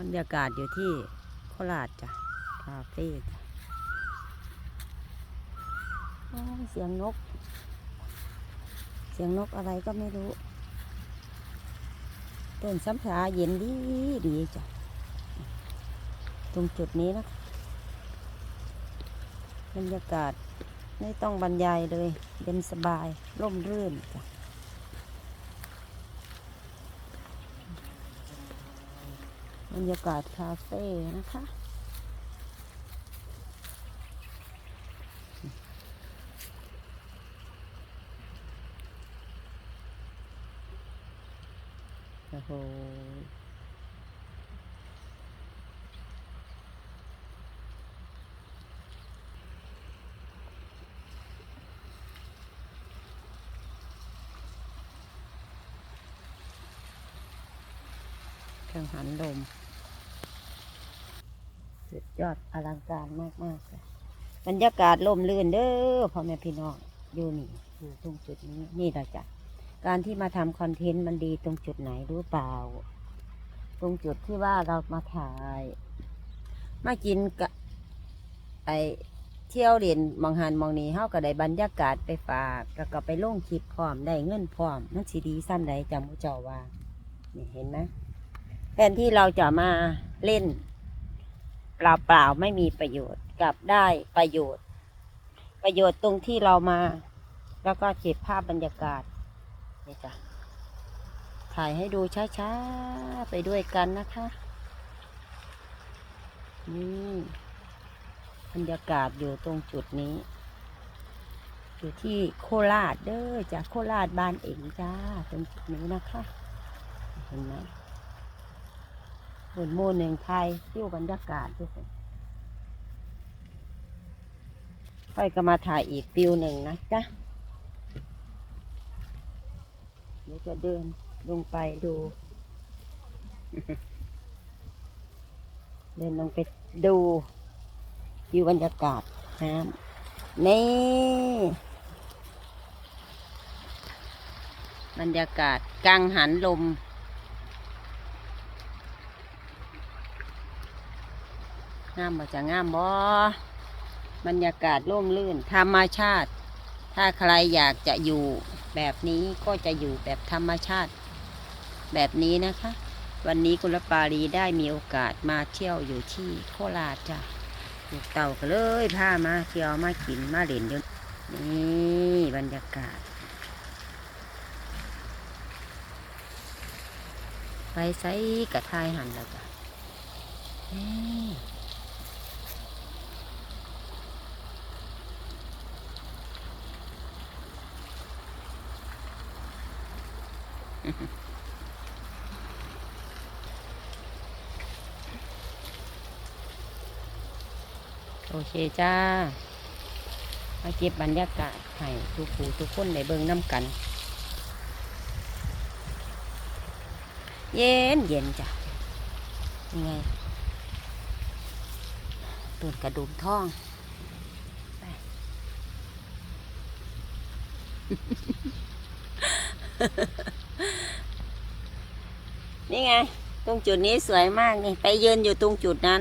บรรยากาศอยู่ที่โคราชจ้ะคาเฟ่จ้ะเสียงนก เสียงนกอะไรก็ไม่รู้ต้นสัมผาเย็นดีดีจ้ะ ตรงจุดนี้นะบรรยากาศไม่ต้องบรรยายเลยเป็นสบาย ร่มรื่นจ้ะ บรรยากาศคาเฟ่นะคะ โอ้โห เครื่องหันลม สุดยอดอลังการมากมากเลยบรรยากาศลมลื่นเด้อพ่อแม่พี่น้องอยู่นี่อยู่ตรงจุดนี้นี่เราจะการที่มาทำคอนเทนต์มันดีตรงจุดไหนรู้เปล่า ตรงจุดที่ว่าเรามาถ่ายมากินกะไอเที่ยวเรียนมองหันมองนี้เฮาก็ได้บรรยากาศไปฝากแล้วก็ไปลงคลิปพร้อมได้เงินพร้อมมันสิดีซ้ำใดจำมุเจ้าว่านี่เห็นไหม แทนที่เราจะมาเล่นเปล่าๆไม่มีประโยชน์กลับได้ประโยชน์ ประโยชน์ตรงที่เรามา แล้วก็เก็บภาพบรรยากาศนี่จ้ะถ่ายให้ดูช้าๆไปด้วยกันนะคะนี่บรรยากาศอยู่ตรงจุดนี้ อยู่ที่โคราชเด้อจากโคราชบ้านเองจ้าตรงจุดนี้นะคะเห็นไหม บนโมหนึ่งไทยที่บรรยากาศทุกคนค่อยก็มาถ่ายอีกฟิวหนึ่งนะจ๊ะเดี๋ยวจะเดินลงไปดู เดินลงไปดูวิวบรรยากาศน้ำนี่บรรยากาศกังหันลม งามบ่จะงามบ่บรรยากาศร่มรื่นธรรมชาติ ถ้าใครอยากจะอยู่แบบนี้ก็จะอยู่แบบธรรมชาติ แบบนี้นะคะ วันนี้กุลปารีได้มีโอกาสมาเที่ยวอยู่ที่โคราชจ้ะลูกเต่าก็เลยพามาเที่ยวมากินมาเล่นเดี๋ยวนี่บรรยากาศ ไปไซกระทายหันแล้วจ้ะนี่ โอเคจ้า มาเก็บบรรยากาศให้ทุกผู้ทุกคนได้เบิงน้ำกัน เย็นเย็นจ้ะยังไงต้นกระดุมท่องไป นี่ไง ตรงจุดนี้สวยมากนี่ ไปยืนอยู่ตรงจุดนั้น